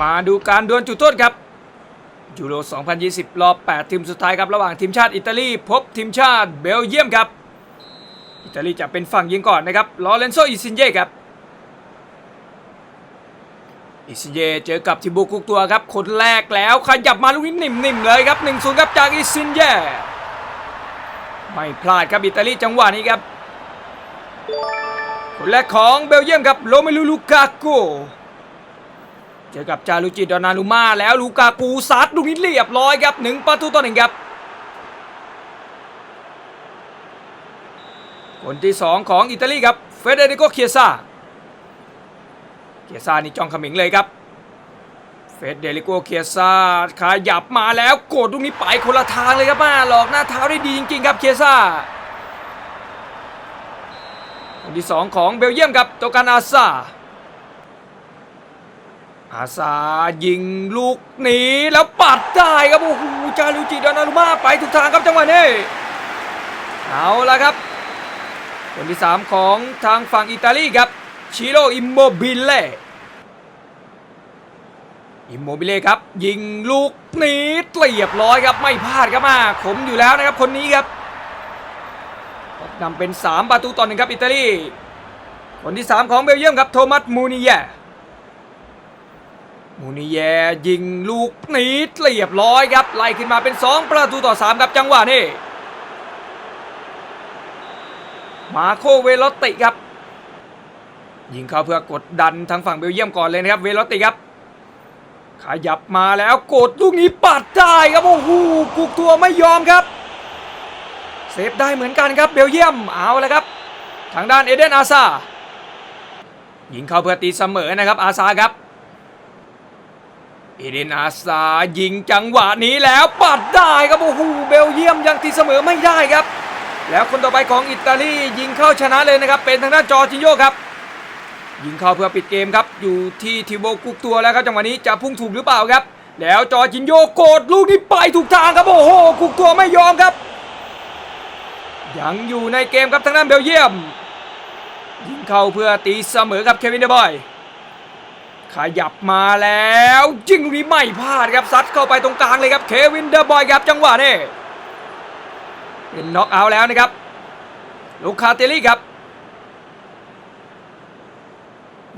มาดูการดวลจุดโทษครับยูโร 2020 รอบ 8 ทีมสุดท้ายครับ ระหว่างทีมชาติอิตาลี พบทีมชาติเบลเยียมครับ อิตาลีจะเป็นฝั่งยิงก่อนนะครับลอเรนโซอิซินเย่ครับ อิซินเย่เจอกับทิบูกุกตัวครับ คนแรกแล้วขยับมาลูกนี้นิ่มๆเลยครับ 1-0 ครับจากอิซินเย่ไม่พลาดครับอิตาลีจังหวะนี้ครับ คนแรกของเบลเยียมครับโรเมลูลูกาโก จอกับจารุจิดอนารุมาแล้วลูกากูซัดลูกนี้เรียบร้อยครับหนึ่งประตูต่อหนึ่งครับ คนที่สองของอิตาลีครับเฟเดริโกเคียซาเคียซานี่จ้องขมิงเลยครับ เฟเดริโกเคียซาขยับมาแล้วกดลูกนี้ไปคนละทางเลยครับมาหลอกหน้าเท้าได้ดีจริงๆครับเคียซาคนที่สองของเบลเยียมครับโตการอาซา อาซายิงลูกหนีแล้วปัดได้ครับโอ้โหจารุจิดอนารุมาไปถูกทางครับจังหวะนี้เอาละครับ คนที่ 3 ของทางฝั่งอิตาลีครับชิโรอิมโมบิเล่อิมโมบิเล่ครับ ยิงลูกหนีเรียบร้อยครับไม่พลาดครับมาขมอยู่แล้วนะครับคนนี้ครับนำเป็น 3 ประตูต่อหนึ่งครับอิตาลีคนที่ 3 ของเบลเยียมครับโทมัสมูนิเย มูนิเยยิงลูกนีเรียบร้อยครับ ไล่ขึ้นมาเป็น 2 ประตูต่อ3ครับจังหวะนี้ มาโคเวลติครับ ยิงเข้าเพื่อกดดันทางฝั่งเบลเยียมก่อนเลยนะครับ เวลติครับ ขยับมาแล้วกดลูกนี้ปัดได้ครับ โอ้โหกุกตัวไม่ยอมครับ เซฟได้เหมือนกันครับเบลเยียมเอาแล้วครับ ทางด้านเอเดนอาซายิงเข้าเพื่อตีเสมอนะครับอาซาครับ อเดนอาซายิงจังหวะนี้แล้วปัดได้ครับโอ้โหเบลเยียมยังตีเสมอไม่ได้ครับ แล้วคนต่อไปของอิตาลียิงเข้าชนะเลยนะครับ เป็นทางด้านจอร์จินโยครับ ยิงเข้าเพื่อปิดเกมครับ อยู่ที่ทิโบกุกตัวแล้วครับจังหวะนี้จะพุ่งถูกหรือเปล่าครับ แล้วจอร์จินโยโกดลูกนี้ไปถูกทางครับโอ้โหกุกตัวไม่ยอมครับ ยังอยู่ในเกมครับทางด้านเบลเยียม ยิงเข้าเพื่อตีเสมอครับเควินเดบอย ขยับมาแล้วยิงลูกนี้ไม่พลาดครับซัดเข้าไปตรงกลางเลยครับเควินเดอร์บอยครับจังหวะนี้เป็นน็อกเอาแล้วนะครับลูคาเตลี่ครับ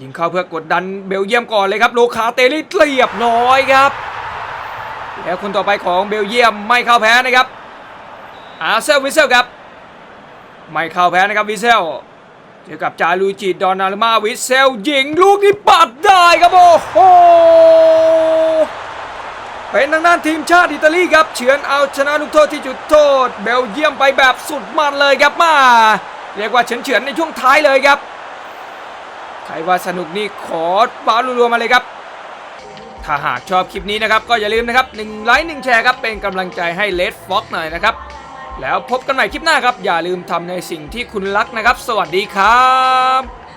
ยิงเข้าเพื่อกดดันเบลเยียมก่อนเลยครับลูคาเตลี่เรียบร้อยครับแล้วคนต่อไปของเบลเยียมไม่เข้าแพ้นะครับอาเซลวิเซลครับไม่เข้าแพ้นะครับวิเซลเจอกับจารูจิดอนนารุมาวิเซลยิงลูกนี้ปัด ได้ครับโอ้โหเป็นทางด้านทีมชาติอิตาลีครับเฉือนเอาชนะลูกโทษที่จุดโทษ เบลเยียมไปแบบสุดมันเลยครับมา เรียกว่าเฉือนเฉือนในช่วงท้ายเลยครับใครว่าสนุกนี่ขอฟ้ารัวๆมาเลยครับ ถ้าหากชอบคลิปนี้นะครับ ก็อย่าลืมนะครับ1ไลค์1แชร์ครับเป็นกำลังใจให้เลดฟ็อกหน่อยนะครับ แล้วพบกันใหม่คลิปหน้าครับ อย่าลืมทำในสิ่งที่คุณรักนะครับ สวัสดีครับ